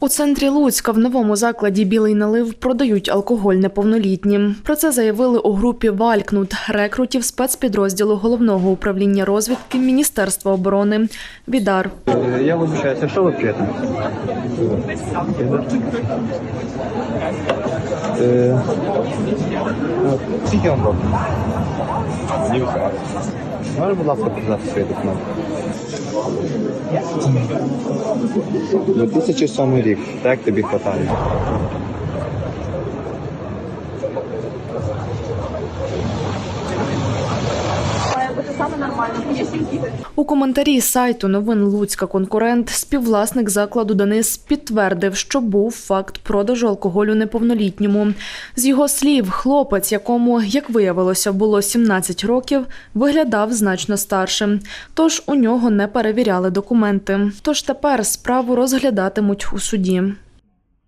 У центрі Луцька в новому закладі Білий налив продають алкоголь неповнолітнім. Про це заявили у групі Валькнут рекрутів спецпідрозділу головного управління розвідки Міністерства оборони Відар. Е, Я вибачаюся, що ви п'єте? Е, Скільки вам років? Мені 18. Можеш, будь ласка, показати свої документи? 2007 рік. Так тобі хватає. У коментарі сайту новин Луцька конкурент співвласник закладу Денис підтвердив, що був факт продажу алкоголю неповнолітньому. З його слів, хлопець, якому, як виявилося, було 17 років, виглядав значно старшим. Тож у нього не перевіряли документи. Тож тепер справу розглядатимуть у суді.